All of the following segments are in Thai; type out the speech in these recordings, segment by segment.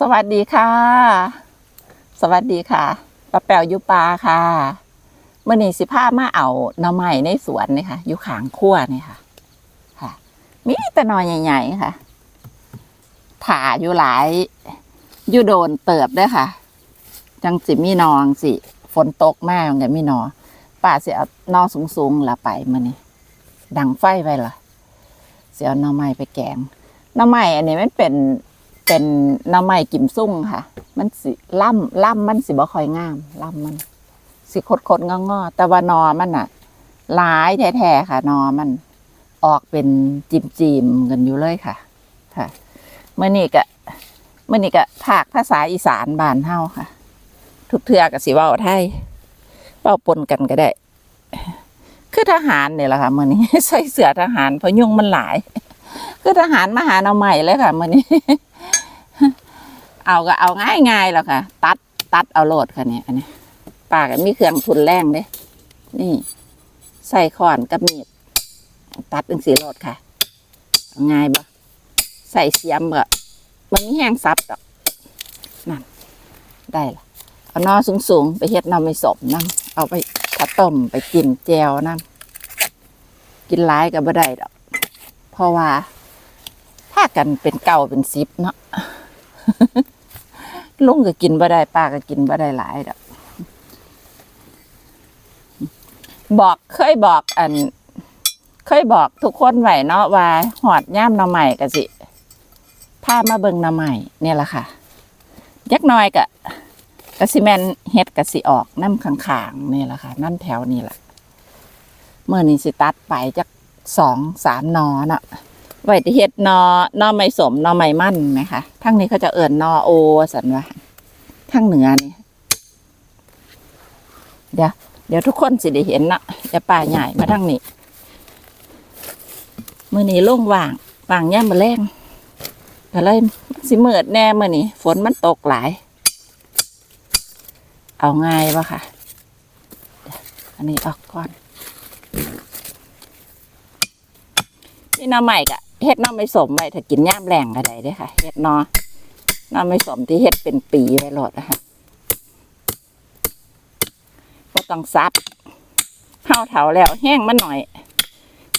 สวัสดีค่ะ สวัสดีค่ะป้าแป๋วยุปาค่ะเมื่อนี้สิพามาเอาหน่อไม้ในสวนนี่ค่ะ อยู่ขางขั้วนี่ค่ะ ค่ะ มีแต่หนอใหญ่ๆค่ะถ่าอยู่หลาย อยู่โดนเติบด้วยค่ะ จังสิมีนองสิ ฝนตกมากกับมีนอป้าเสิเอานอสูงๆละไปมื่อนี้ดังไฟไปละเสียเอาหน่อไม้ไปแกงหน่อไม้อันนี้มันเป็น เป็นน้ำไม้กิมซุ่งค่ะ มันสิล่ำล่ำมันสิบ่ค่อยงามล่ำมัน สิคดคดงองอแต่ว่านอมันอะหลายแท้ๆค่ะนอมัน ออกเป็นจิมจิมๆกันอยู่เลยค่ะ ค่ะเมื่อนี้ก็เมื่อนี้ก็ภาคภาษาอีสานบ้านเฮาค่ะ ทุกเทือกับสิเว้าไทยเว้าปนกันก็ได้ คือทหารเนี่ยแหละค่ะเมื่อนี้ใส่เสื้อทหารเพราะยุงมันหลาย คือทหารมาหาเอาใหม่เลยค่ะเมื่อนี้ เอาก็เอาง่ายง่ายๆแล้วค่ะ ตัดตัดเอาโลดค่ะเนี่ยอันนี้ปากมีเครื่องทุนแรงเด้นี่ ใส่ขอนกับมีดตัดเป็นสีโลดค่ะง่ายบ่ใส่เสียมก็มันมีแห้งซับดอกนั่นได้ละเอานอสูงสูงๆไปเฮ็ดน้ำไม่สมน้ำเอาไปข้าต้มไปกินแจวน้ำกินหลายก็บ่ได้ดอก เพราะว่า ถ้ากันเป็นเก่าเป็นซิปเนาะ ลุงก็กินบ่ได้ป้าก็กินบ่ได้หลายดอกบอกเคยบอกอัน เคยบอกทุกคนไหวเนาะว่าหอดย่ามหน่อใหม่กะสิพามาเบิงหน่อใหม่เนี่ยแหละค่ะยักน้อยกะกะสิแมนเฮ็ดกะสิออกน้ำขางๆนี่แหละค่ะนั่นแถวนี่แหละเมื่อนี้สิตัดไปจักสองสามนอเนาะ ไว้ที่เฮ็ดนอนอไม่สมนอไม่มั่นไหมคะทั้งนี้เขาจะเอิ่นนอโอสันว่าทั้งเหนือนี่เดี๋ยวเดี๋ยวทุกคนสิได้เห็นนะเนาะจะป่าใหญ่มาทั้งนี้มือนี้โล่งว่างว่างย่ามมาแรงก็เลยสิเมิดแน่มือนี้ฝนมันตกหลาย เอาง่ายปะค่ะ อันนี้ออกก่อนนี่น้าใหม่กะ เฮ็ดน้าไม่สมไว้ถ้ากินย่ามแรงก็ได้เด้ค่ะเฮ็ดหนอหน้าไม่สมที่เฮ็ดเป็นปีไว้โลดนะคะก็ต้องซับเฮาเถาแล้วแห้งมันหน่อย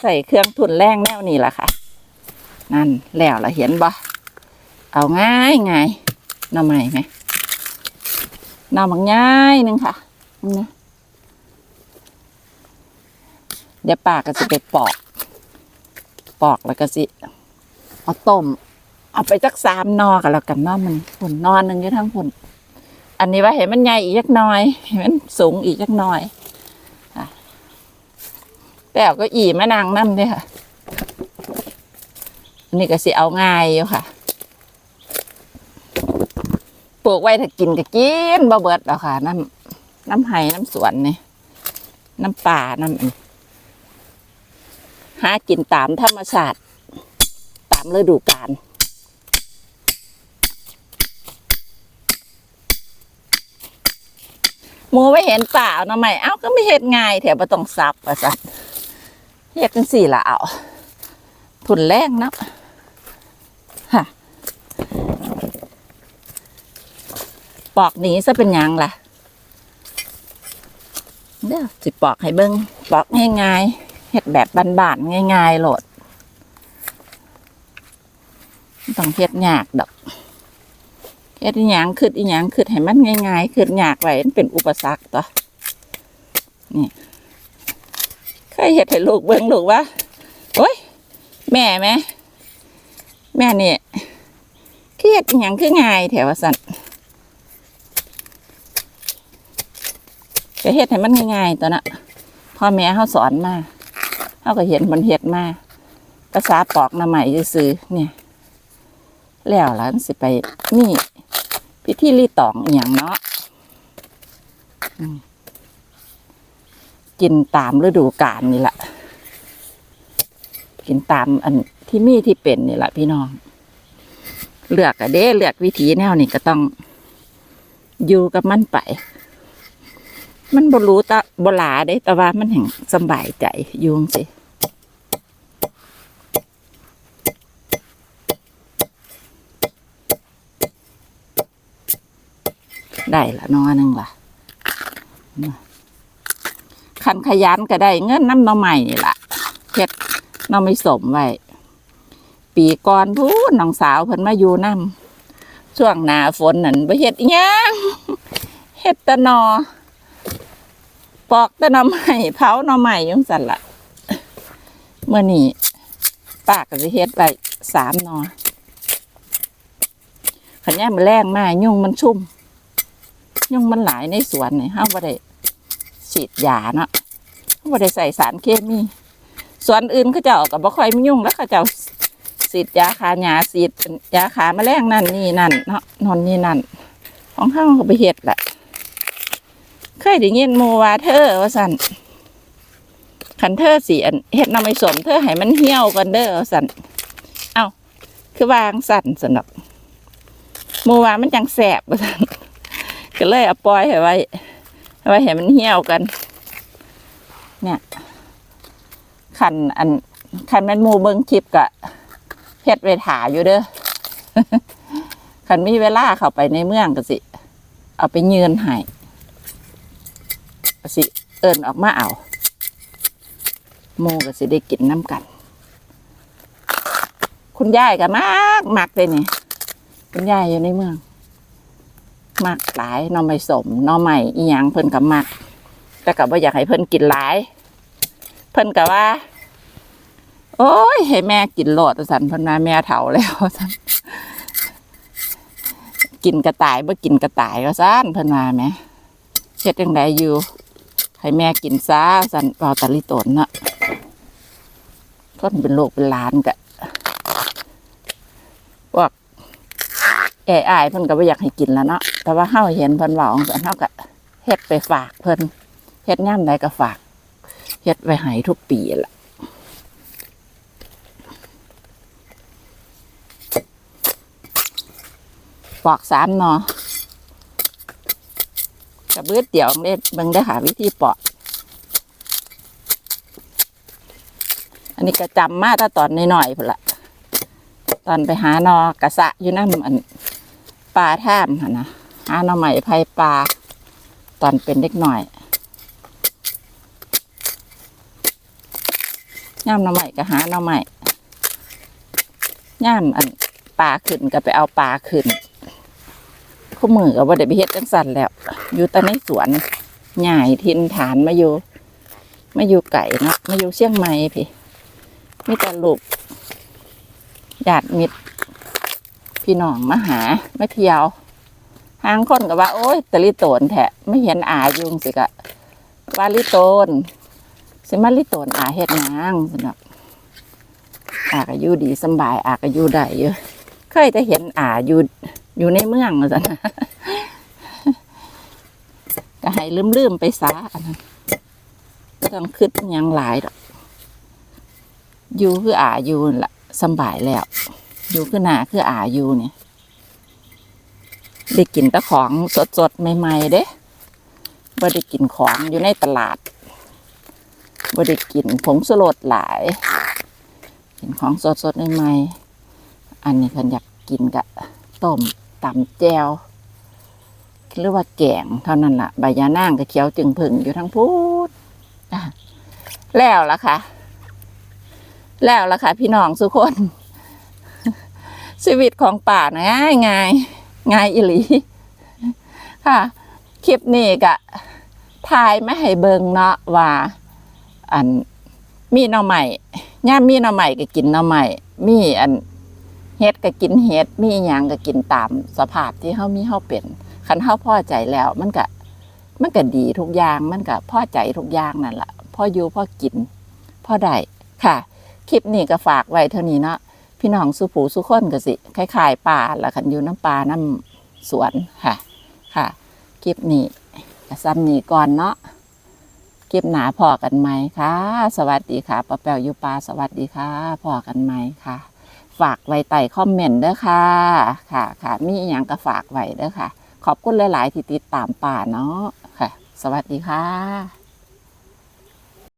ใส่เครื่องทุนแรงแนวนี้ล่ะค่ะ นั่นแล้วละเห็นบ่เอาง่ายง่ายน้าใหม่ไหมน้ามันง่ายนึงค่ะนี่เดี๋ยวป้าก็จะไปปอก ปอกแล้วก็สิเอาต้มเอาไปจักสามนอกันแล้วกันเนอมันผุนอนหนึ่งอยู่ทั้งผุนอันนี้ว่าเห็นมันใหญ่อีกยักน้อยเห็นมันสูงอีกยักน้อยแต่ก็อีมะนางน้ำด้วยค่ะอันนี้ก็สิเอาง่ายอยู่ค่ะปลูกไว้ถ้ากินก็กินบ่เบิดแล้วค่ะน้ำน้ำไห้น้ำสวนนี่น้ำป่าน้ำากินตามธรรมชาติตามฤดูกาลหมูไม่เห็นป่าเอานะไม่เอ้าก็ไม่เห็ดง่ายแถวบ่ต้องซับอะสัตเฮ็ดจังสี่ละเอาทุนแรงนะฮะปอกนี้ซะเป็นยังล่ะเดี๋ยวสิปอกให้เบิ้งปอกง่ายๆ เฮ็ดแบบบานๆง่ายๆโหลดต้องเฮ็ดยากดอกเฮ็ดอีหยังคืดอีหยังคืดให้มันง่ายๆคืดยากไว้มันเป็นอุปสรรคต่อนี่เคยเฮ็ดให้ลูกเบิ่งลูกว่าโอ้ยแม่แม่แม่นี่คือเฮ็ดอีหยังคือง่ายแถวว่าซั่นก็เฮ็ดให้มันง่ายๆตัวน่ะพ่อแม่เขาสอนมา เขาก็เห็นมันเฮ็ดมาภาษาปอกหน้ำใหม่ซื้อเนี่ย แล้วหลังสิไปนี่พิธีรีตองอย่างเนาะกินตามฤดูกาลนี่แหละกินตามอันที่มีที่เป็นนี่แหละพี่น้อง เลือกอะเด้เลือกวิธีแนวนี่ก็ต้องอยู่กับมันไป มันบรู้ตะบหลาได้ แต่ว่ามันแห่งสบายใจอยุงสิได้ละน้อหนึ่งล่ะคันขยันก็ได้ เงินน้ำน้อใหม่นี่ละเฮ็ดน้อไม่สมไว้ ปีก่อนพูนน้องสาวเพิ่นมาอยู่นํช่วงหน้าฝนนั่นบ่เฮ็ดยังเฮ็ดตะนอ ปอกแตะหน่อไม้เผาหน่อไม้จังซั่นละเมื่อนี้ป้าก็สิเฮ็ดไว้สามนอขันย่ามมันแรงมากยุ่งมันชุ่ม ยุ่งมันหลายในสวนนี่เฮาวบ่ได้ฉีดยาเนาะเฮาวบ่ได้ใส่สารเคมีสวนอื่นเขาเจ้าก็บ่ค่อยมียุ่งแล้วเขาเจ้าฉีดยาฆ่าหญ้าฉีดยาฆ่าแมลงนั่นนี่นั่นเนาะนอนนี่นั่นของเฮาวก็ไปเฮ็ดแหละ ได้ยินหมู่ว่าเธอว่าซั่นคันเธอเสิอันเฮ็ดนำไม่สมเธอให้มันเหี่ยวกันเด้อว่าซั่นเอาคือวางสันสนอกหมู่ว่ามันจังแสบว่าซั่นก็เลยเอาปล่อยให้ไว้ให้ไว้ให้มันเหี่ยวกัน เนี่ยคันอันคันแม่นมูเบิ้งคลิปกะเฮ็ดไว้ถาอยู่เด้อคันมีเวลาเข้าไปในเมืองก็สิ เอาไปยืนให้ ก็สิเอินออกมาเอาหมูก็สิได้กินน้ำกัน คุณยายก็มากมักเลยนี่คุณยายอยู่ในเมืองมักหลายน่อไม้สมน่อไม้อีหยังเพิ่นก็มัก แต่ก็บ่อยากให้เพิ่นกินหลาย เพิ่นก็ว่า โอ้ยให้แม่กินโลดว่าซั่นเพิ่นว่าแม่เฒ่าแล้วว่าซั่นกินกระต่ายบ่กินกระต่ายว่าซั่นเพิ่นว่าแหมเฮ็ดจังไดอยู่ ให้แม่กินซ่าซันเว้าตะลิตนเนาะคนเป็นโรคเป็นหลานก็พวกแก่อายเพิ่นก็บ่อยากให้กินแล้วเนาะแต่ว่าเฮาเห็นเพิ่นว้าจังซั่นเฮาก็เฮ็ดไปฝากเพิ่นเฮ็ดยามใดก็ฝากเฮ็ดไว้ให้ทุกปีละปอกสามหนอกับ เบื้อเดี่ยวเด้เบิ่งได้หาวิธีปอกอันนี้ก็จำมาถ้าตอนน้อยๆพุ่นละตอนไปหานอกระสะอยู่นั่นอันปลาท่ามนนะหาหน่อใหม่ไผ่ปลาตอนเป็นเด็กหน่อยย่ามหน่อใหม่ก็หาหน่อใหม่ย่ามอันปลาขึ้นก็ไปเอาปลาขึ้น คู่มือก็บ่ได้ไปเฮ็ดจังสั่นแล้ว อยู่แต่ในสวนใหญ่ทินฐานมาอยู่มาอยู่ไก่เนาะมาอยู่เชียงใหม่พี่มีแต่ลูกญาติมิตรพี่น้องมาหามาเที่ยวทางคนก็ว่า โอ้ยตะลิโตนแท้ไม่เห็นอายุงสิกะว่าลิโตนสิมาลิโตนอาเฮ็ดหยังสนับอาก็อยู่ดีสบายอาก็อยู่ได้เยอะเคยจะเห็นอายู่ อยู่ในเมืองสันนะก็ให้ลืมๆไปซะอันนั้นก็ต้องคิดยังหลายดอกอยู่คืออาอยู่นั่นละสบายแล้ว อยู่คือหนาคืออาอยู่เนี่ยได้กินต่ของสดๆใหม่ๆเด้บ่ได้กินของอยู่ในตลาดบ่ได้กินผงสลดหลาย กินของสดๆใหม่ๆอันนี้คันอยากกินกะต้ม ตำแจวหรือว่าแกงเท่านั้นละ่ะใบยานางกับเขียวจึงผึ่งอยู่ทั้งพูดแล้วล่ะค่ะ แล้วล่ะค่ะ พี่น้องสุกคน ชีวิตของป่านะง่ายง่ายง่ายอิหลี ค่ะ คลิปนี้กะทายไม่ให้เบิงเนาะว่า อันมีหน่อใหม่ย่ามมีหน่อใหม่ก็กินหน่อใหม่มีอัน เฮ็ดก็กินเฮ็ดมีหยังก็กินตามสภาพที่เฮามีเฮาเป็นคันเฮาพอใจแล้ว มันก็มันก็ดีทุกอย่างมันก็พอใจทุกอย่างนั่นล่ะพออยู่พอกินพอได้ค่ะ คลิปนี้ก็ฝากไว้เท่านี้เนาะพี่น้องสุผูสุคนก็สิคล้ายๆป่าละคันอยู่น้ำปลาน้ำสวนค่ะ ค่ะ คลิปนี้ก็ซ้ำนี้ก่อนเนาะคลิปหนาพอกันไหมค่ะสวัสดีค่ะป้าแป๋วอยู่ปลาสวัสดีค่ะพอกันไหมค่ะ ฝากไว้ใต้คอมเมนต์เด้อค่ะ ค่ะค่ะมีอย่างก็ฝากไว้เด้อค่ะ ขอบคุณหลาย ๆ ที่ติดตามป่าเนาะค่ะ สวัสดีค่ะ